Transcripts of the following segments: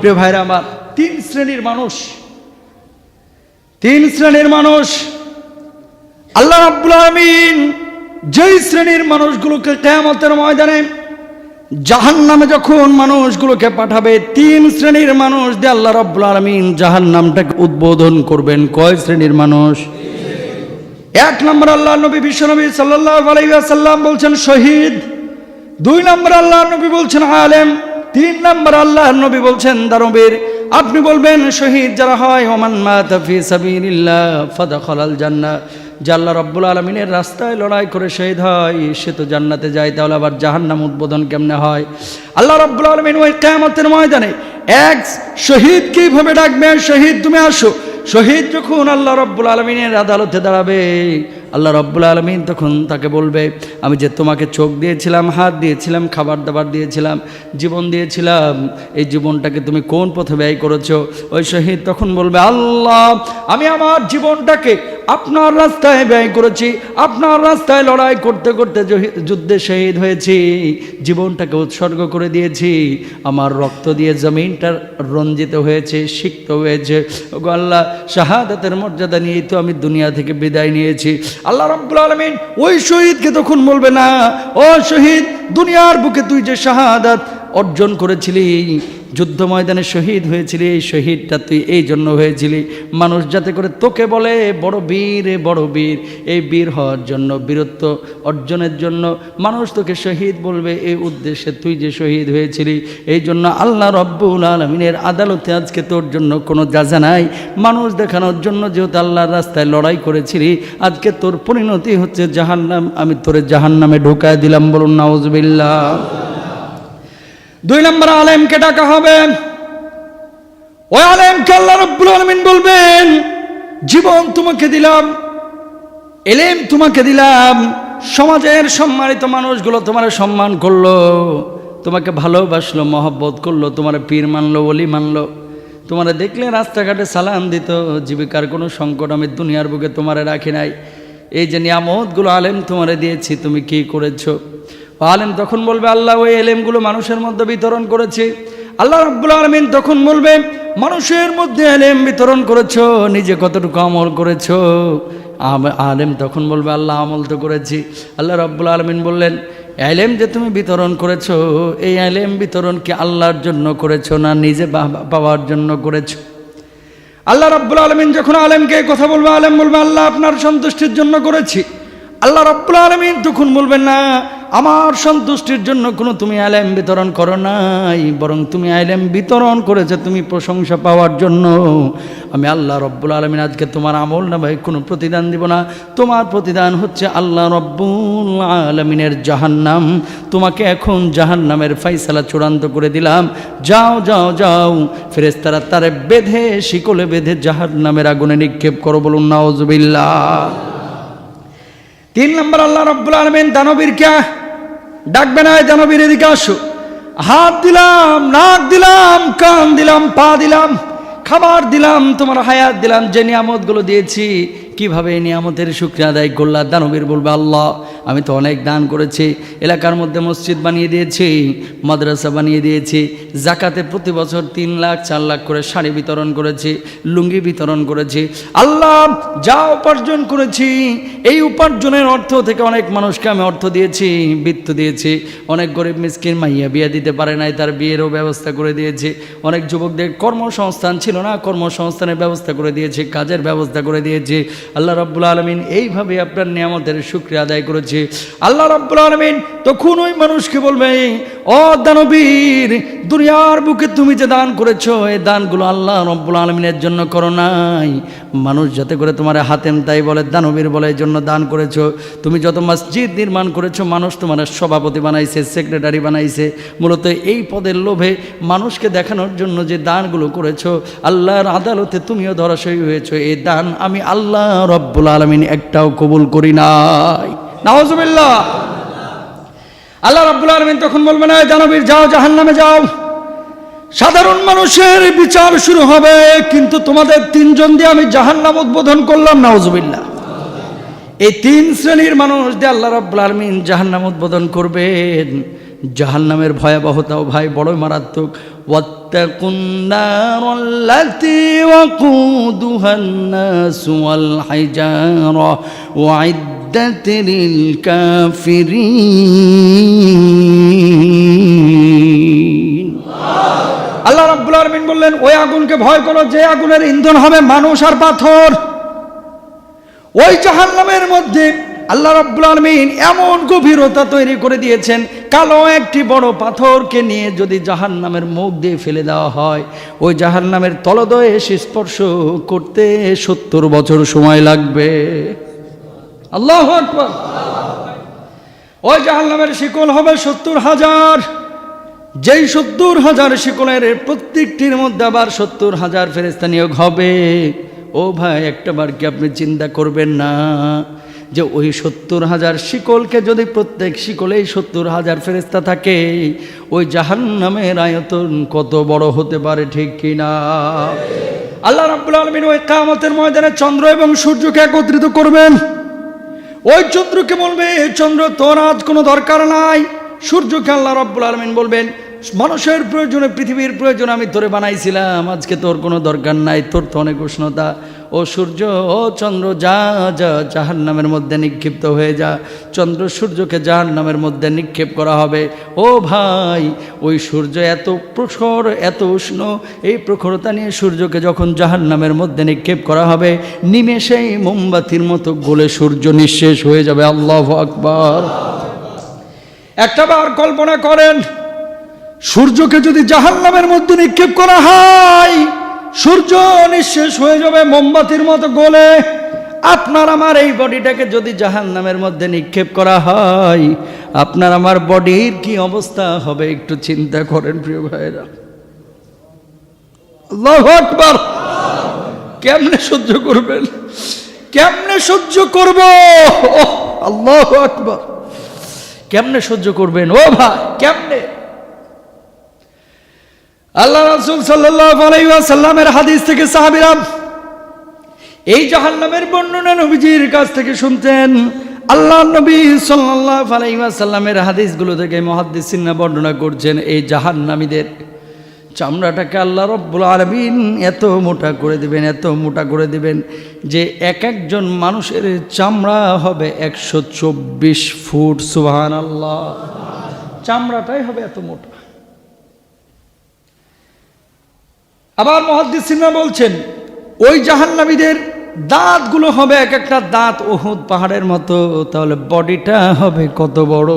প্রিয় ভাইরা, আমার তিন শ্রেণির মানুষ। তিন শ্রেণির মানুষ। আল্লাহ রাব্বুল আলামিন যেই শ্রেণির মানুষগুলোকে কেয়ামতের ময়দানে জাহান নামে যখন মানুষগুলোকে পাঠাবে, তিন শ্রেণির মানুষ দিয়ে আল্লাহ রাব্বুল আলামিন জাহান নামটাকে উদ্বোধন করবেন। কয় শ্রেণির মানুষ? এক নম্বর আল্লাহ নবী বিশ্বনবী সাল্লাল্লাহু আলাইহি ওয়াসাল্লাম বলছেন শহীদ। দুই নম্বর আল্লাহ নবী বলছেন আলেম। তিন নম্বর আল্লাহ নবী বলছেন দারবের আপনি বলবেন, শহীদ যারা হয়, ওমান মাতা ফি সাবিলিল্লাহ, ফাদাখালাল জান্নাহ। যে আল্লাহ রব্বুল আলমিনের রাস্তায় লড়াই করে শহীদ হয়, সে তো জান্নাতে যায়, তাহলে আবার জাহান্নাম উদ্বোধন কেমনে হয়? আল্লাহ রব্বুল আলমিন ওই কেয়ামতের ময়দানে এক শহীদ কীভাবে ডাকবে? শহীদ, তুমি আসো। শহীদ যখন আল্লাহ রব্বুল আলমিনের আদালতে দাঁড়াবে আল্লাহ রব্বুল আলমিন তখন তাকে বলবে, আমি যে তোমাকে চোখ দিয়েছিলাম, হাত দিয়েছিলাম, খাবার দাবার দিয়েছিলাম, জীবন দিয়েছিলাম, এই জীবনটাকে তুমি কোন পথে ব্যয় করেছ? ওই শহীদ তখন বলবে, আল্লাহ, আমি আমার জীবনটাকে আপনার রাস্তায় ব্যয় করেছি, আপনার রাস্তায় লড়াই করতে করতে যুদ্ধে শহীদ হয়েছি, জীবনটাকে উৎসর্গ করে দিয়েছি, আমার রক্ত দিয়ে জমিনটা রঞ্জিত হয়েছে, সিক্ত হয়েছে। আল্লাহ, শাহাদাতের মর্যাদা নিয়েই তো আমি দুনিয়া থেকে বিদায় নিয়েছি। আল্লাহ রব্বুল আলমিন ওই শহীদকে তখন বলবে, না, ও শহীদ, দুনিয়ার বুকে তুই যে শাহাদাত অর্জন করেছিলি, যুদ্ধ ময়দানে শহীদ হয়েছিলি এই শহীদটা তুই এই জন্য হয়েছিলি। মানুষ যাতে করে তোকে বলে, বড় বীর এ বড় বীর, এই বীর হওয়ার জন্য, বীরত্ব অর্জনের জন্য মানুষ তোকে শহীদ বলবে, এই উদ্দেশ্যে তুই যে শহীদ হয়েছিলি, এই জন্য আল্লাহ রব্বুল আলমিনের আদালতে আজকে তোর জন্য কোনো যাজা নাই। মানুষ দেখানোর জন্য যেহেতু আল্লাহর রাস্তায় লড়াই করেছিলি, আজকে তোর পরিণতি হচ্ছে জাহান্নাম। আমি তোরে জাহান্নামে ঢোকায় দিলাম, বলুন নাউজবিল্লা দুই নম্বর আলেমকে ডাকা হবে। ওই আলেমকে আল্লাহ রব্বুল আলমিন বলবেন, জীবন তোমাকে দিলাম এলেম তোমাকে দিলাম, সমাজের সম্মানিত মানুষগুলো তোমার সম্মান করল, তোমাকে ভালোবাসলো, মহব্বত করল, তোমার পীর মানলো, ওলি মানলো, তোমার দেখলে রাস্তাঘাটে সালাম দিত, জীবিকার কোনো সংকট আমি দুনিয়ার বুকে তোমারে রাখি নাই। এই যে নিয়ামতগুলো আলেম তোমারে দিয়েছি, তুমি কি করেছ? আলেম তখন বলবে, আল্লাহ, ওই এলেমগুলো মানুষের মধ্যে বিতরণ করেছি। আল্লাহ রাব্বুল আলমিন তখন বলবে, মানুষের মধ্যে এলেম বিতরণ করেছ, নিজে কতটুকু আমল করেছ? আলেম তখন বলবে, আল্লাহ, আমল তো করেছি। আল্লাহ রাব্বুল আলমিন বললেন, এলেম যে তুমি বিতরণ করেছ, এই এলেম বিতরণ কি আল্লাহর জন্য করেছ না নিজে পাওয়ার জন্য করেছ? আল্লাহ রাব্বুল আলমিন যখন আলেমকে কথা বলবে আলেম বলবে আল্লাহ আপনার সন্তুষ্টির জন্য করেছি। আল্লাহ রাব্বুল আলমিন তখন বলবেন না, আমার সন্তুষ্টির জন্য কোনো তুমি আলেম বিতরণ করো নাই, বরং তুমি আলেম বিতরণ করেছ, তুমি প্রশংসা পাওয়ার জন্য। আমি আল্লাহ রব্বুল আলমিন আজকে তোমার আমল না ভাই, কোনো প্রতিদান দিব না। তোমার প্রতিদান হচ্ছে আল্লাহ রব্বুল আলমিনের জাহান্নাম। তোমাকে এখন জাহান্নামের ফাইসালা চূড়ান্ত করে দিলাম। যাও যাও যাও ফেরেস্তারা তারে বেঁধে, শিকলে বেঁধে জাহান্নামের আগুনে নিক্ষেপ করো বলুন নাওজবিল্লা তিন নম্বর আল্লাহ রব্বুল আলমিন দানবীর কে ডাকবে না দানবীর, এদিকে আসো। হাত দিলাম, নাক দিলাম, কান দিলাম, পা দিলাম, খাবার দিলাম, তোমার হায়াত দিলাম, যে নিয়ামতগুলো দিয়েছি, কীভাবে এই নিয়ামতের শুক্রিয়া আদায় করলা? দানবীর বলবে, আল্লাহ আমি তো অনেক দান করেছি, এলাকার মধ্যে মসজিদ বানিয়ে দিয়েছি, মাদ্রাসা বানিয়ে দিয়েছি, জাকাতে প্রতি বছর তিন লাখ, চার লাখ করে শাড়ি বিতরণ করেছি, লুঙ্গি বিতরণ করেছি। আল্লাহ, যা উপার্জন করেছি, এই উপার্জনের অর্থ থেকে অনেক মানুষকে আমি অর্থ দিয়েছি, বৃত্ত দিয়েছি। অনেক গরিব মিসকিন মাইয়া বিয়ে দিতে পারে নাই, তার বিয়েরও ব্যবস্থা করে দিয়েছি। অনেক যুবকদের কর্মসংস্থান ছিল না, কর্মসংস্থানের ব্যবস্থা করে দিয়েছি, কাজের ব্যবস্থা করে দিয়েছি। আল্লাহ রাব্বুল আলমিন এইভাবে আপনার নিয়ামতের শুক্রিয়া আদায় করেছে আল্লাহ রাব্বুল আলমিন তখন ওই মানুষকে বলবে, ও দানবীর, দুনিয়ার বুকে তুমি যে দান করেছ এই দানগুলো আল্লাহ রব্বুল আলমিনের জন্য করো নাই। মানুষ যাতে করে তোমার হাতেম তাই বলে, দানবীর বলে জন্য দান করেছ। তুমি যত মসজিদ নির্মাণ করেছ, মানুষ তোমার সভাপতি বানাইছে, সেক্রেটারি বানাইছে। মূলত এই পদের লোভে মানুষকে দেখানোর জন্য যে দানগুলো করেছ, আল্লাহর আদালতে তুমিও ধরাশয়ী হয়েছো। এই দান আমি আল্লাহ রব্বুল আলমিন একটাও কবুল করি নাই। নওয়াজুবিল্লাহ আল্লাহ রাব্বুল আলমিন তখন বলবে না জানবীর, যাও জাহান নামে যাও। সাধারণ মানুষের বিচার শুরু হবে, কিন্তু তোমাদের তিনজন দিয়ে আমি জাহান নাম উদ্বোধন করলাম নওয়াজুবিল্লাহ এই তিন শ্রেণির মানুষ দিয়ে আল্লাহ রাব্বুল আলমিন জাহান নাম উদ্বোধন করবেন। জাহান নামের ভয়াবহতাও ভাই বড় মারাত্মক। ওয়াকুদুহান্নাস ওয়াল হাইজারা। ওয়া উদ্দত কাফিরি আল্লাহ রাব্বুল আলমিন বললেন, ওই আগুনকে ভয় করো, যে আগুনের ইন্ধন হবে মানুষ আর পাথর। ওই জাহান্নামের মধ্যে আল্লাহ রব্বুল আলমিন এমন গভীরতা তৈরি করে দিয়েছেন, কালো একটি বড় পাথরকে নিয়ে যদি জাহান নামের মুখ দিয়ে ফেলে দেওয়া হয়, ওই জাহান নামের তলদয়ে স্পর্শ করতে সত্তর বছর সময় লাগবে। আল্লাহ আকবার। ওই জাহান্নামের শিকল হবে সত্তর হাজার। যেই সত্তর হাজার শিকলের প্রত্যেকটির মধ্যে আবার সত্তর হাজার ফেরেস্তা নিয়োগ হবে। ও ভাই একটাবার কি আপনি চিন্তা করবেন না যে ওই সত্তর হাজার শিকলকে যদি প্রত্যেক শিকলেই সত্তর হাজার ফেরেস্তা থাকে, ওই জাহান্নামের আয়তন কত বড় হতে পারে ঠিক কিনা? আল্লাহ রাব্বুল আলমিন ওই কামতের ময়দানে চন্দ্র এবং সূর্যকে একত্রিত করবেন। ওই চন্দ্রকে বলবে চন্দ্র, তোর আজ কোনো দরকার নাই। সূর্যকে আল্লাহ রব্বুল আলমিন বলবেন, মানুষের প্রয়োজনে, পৃথিবীর প্রয়োজনে আমি তোরে বানাইছিলাম। আজকে তোর কোনো দরকার নাই, তোর তো অনেক উষ্ণতা। ও সূর্য, ও চন্দ্র, যা যা জাহান নামের মধ্যে নিক্ষিপ্ত হয়ে যা। চন্দ্র সূর্যকে জাহান নামের মধ্যে নিক্ষেপ করা হবে। ও ভাই, ওই সূর্য এত প্রখর, এত উষ্ণ, এই প্রখরতা নিয়ে সূর্যকে যখন জাহান নামের মধ্যে নিক্ষেপ করা হবে, নিমেষেই মোমবাতির মতো গোলে সূর্য নিঃশেষ হয়ে যাবে। আল্লাহ আকবার। একটা বার কল্পনা করেন, সূর্যকে যদি জাহান্নামের মধ্যে নিক্ষেপ করা হয় সূর্য নিঃশেষ হয়ে যাবে মোমবাতির মতো গোলে। আপনার আমার এই বডিটাকে যদি জাহান্নামের মধ্যে নিক্ষেপ করা হয়, আপনার আমার বডির কি অবস্থা হবে একটু চিন্তা করেন প্রিয় ভাইরা কেমনে সহ্য করবেন? কেমনে সহ্য করব? আল্লাহ আকবার। কেমনে সহ্য করবেন? ও ভাই, কেমনে? আল্লাহ রাসূল ওয়াসাল্লামের হাদিস থেকে সাহাবীরা এই জাহান্নামের বর্ণনা নবীজির কাছ থেকে শুনতেন। আল্লাহ নবী সাল্লাল্লাহু আলাইহি ওয়াসাল্লামের হাদিসগুলো থেকে মুহাদ্দিসিনরা বর্ণনা করছেন এই জাহান্নামীদের। চামড়াটাকে আল্লাহ রব্বুল আলমিন এত মোটা করে দিবেন, এত মোটা করে দিবেন যে এক একজন মানুষের চামড়া হবে একশো চব্বিশ ফুট সুহান আল্লাহ চামড়াটাই হবে এত মোটা। আবার মহাদ্দিসিনা বলছেন, ওই জাহান্নামীদের দাঁতগুলো হবে এক একটা দাঁত ওহুদ পাহাড়ের মতো, তাহলে বডিটা হবে কত বড়?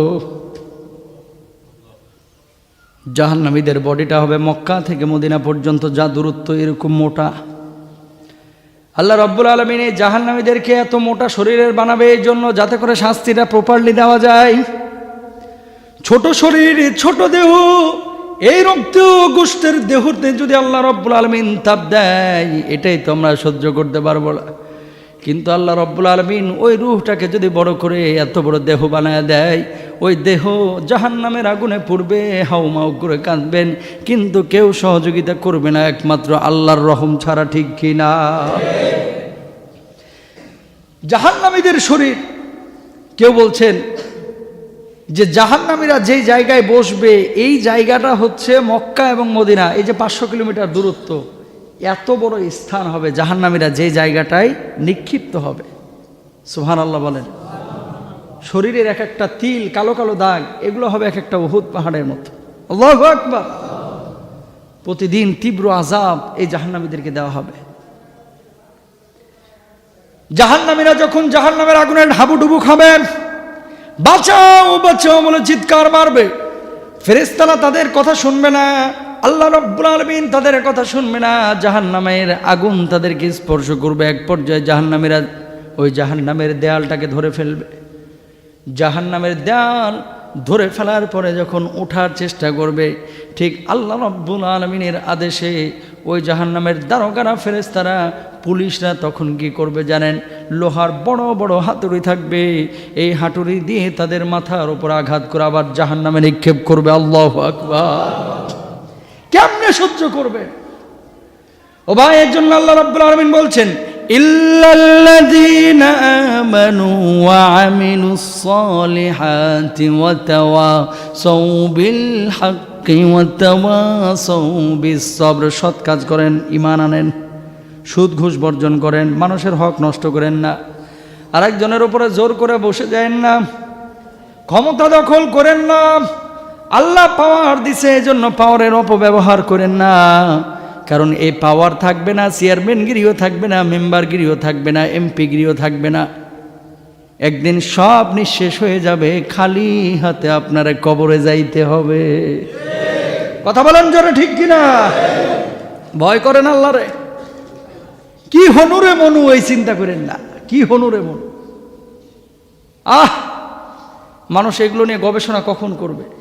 জাহান্নামীদের বডিটা হবে মক্কা থেকে মদিনা পর্যন্ত, যা দূরত্ব এরকম মোটা। আল্লাহ রব্বুল আলমিন এই জাহান্নামীদেরকে এত মোটা শরীরের বানাবে এই জন্য যাতে করে শাস্তিটা প্রপারলি দেওয়া যায়। ছোট শরীর, ছোট দেহ এই রক্ত গোষ্ঠের দেহতে যদি আল্লাহ রব্বুল আলমিন তাপ দেয়, এটাই তো আমরা সহ্য করতে পারব না। কিন্তু আল্লাহ রব্বুল আলমিন ওই রুহটাকে যদি বড় করে এত বড় দেহ বানায় দেয়, ওই দেহ জাহান নামের আগুনে পড়বে হাউমাউ করে কাঁদবেন, কিন্তু কেউ সহযোগিতা করবে না, একমাত্র আল্লাহর রহম ছাড়া ঠিক কি না? জাহান্নামীদের শরীর, কেউ বলছেন যে জাহান্নামীরা যেই জায়গায় বসবে, এই জায়গাটা হচ্ছে মক্কা এবং মদিনা। এই যে পাঁচশো কিলোমিটার দূরত্ব, এত বড় স্থান হবে জাহান্নামীরা যে জায়গাটায় নিক্ষিপ্ত হবে। সুহান আল্লাহ বলেন। শরীরের এক একটা তিল, কালো কালো দাগ, এগুলো হবে এক একটা উহুদ পাহাড়ের মতো। প্রতিদিন তীব্র আজাব এই জাহান্নামীদেরকে দেওয়া হবে। জাহান্নামীরা যখন জাহান্নামের আগুনের হাবুডুবু খাবেন বাঁচাও বাঁচাও বলে চিৎকার মারবে। ফেরেস্তারা তাদের কথা শুনবে না। আল্লাহ রব্বুল আলমিন তাদের কথা শুনবে না। জাহান্নামের আগুন তাদেরকে স্পর্শ করবে। এক পর্যায়ে জাহান্নামেরা ওই জাহান্নামের দেয়ালটাকে ধরে ফেলবে। জাহান্নামের দেয়াল ধরে ফেলার পরে যখন ওঠার চেষ্টা করবে, ঠিক আল্লাহ রব্বুল আলমিনের আদেশে ওই জাহান্নামের দারোগারা ফেরেস্তারা পুলিশরা তখন কি করবে জানেন? লোহার বড় বড় হাতুড়ি থাকবে। এই হাতুড়ি দিয়ে তাদের মাথার উপর আঘাত করে আবার জাহান্নামে নিক্ষেপ করবে। আল্লাহ কেমনে সহ্য করবে? ও ভাই, এর জন্য আল্লাহ রব্বুল আলামিন বলছেন, ইল্লাল্লাযীনা আমানু ওয়া আমিলুস সালিহাতি ওয়া তাওয়াসাউ বিল হক সবর সৎ কাজ করেন ইমান আনেন, সুদ ঘুষ বর্জন করেন, মানুষের হক নষ্ট করেন না। আর একজনের ওপরে জোর করে বসে যায়েন না, ক্ষমতা দখল করেন না, আল্লাহ পাওয়ার দিছে এই জন্য পাওয়ারের অপব্যবহার করেন না। কারণ এই পাওয়ার থাকবে না চেয়ারম্যান গৃহ থাকবে না, মেম্বারগিরিও থাকবে না এমপি গৃহ থাকবে না। একদিন সব নিঃশেষ হয়ে যাবে, খালি হাতে আপনারা কবরে যাইতে হবে। কথা বলেন জোরে ঠিক কিনা? ভয় করেন আল্লাহরে কি হনুরে মনু, এই চিন্তা করেন না। কি হনুরে মনু। আহ! মানুষ এগুলো নিয়ে গবেষণা কখন করবে?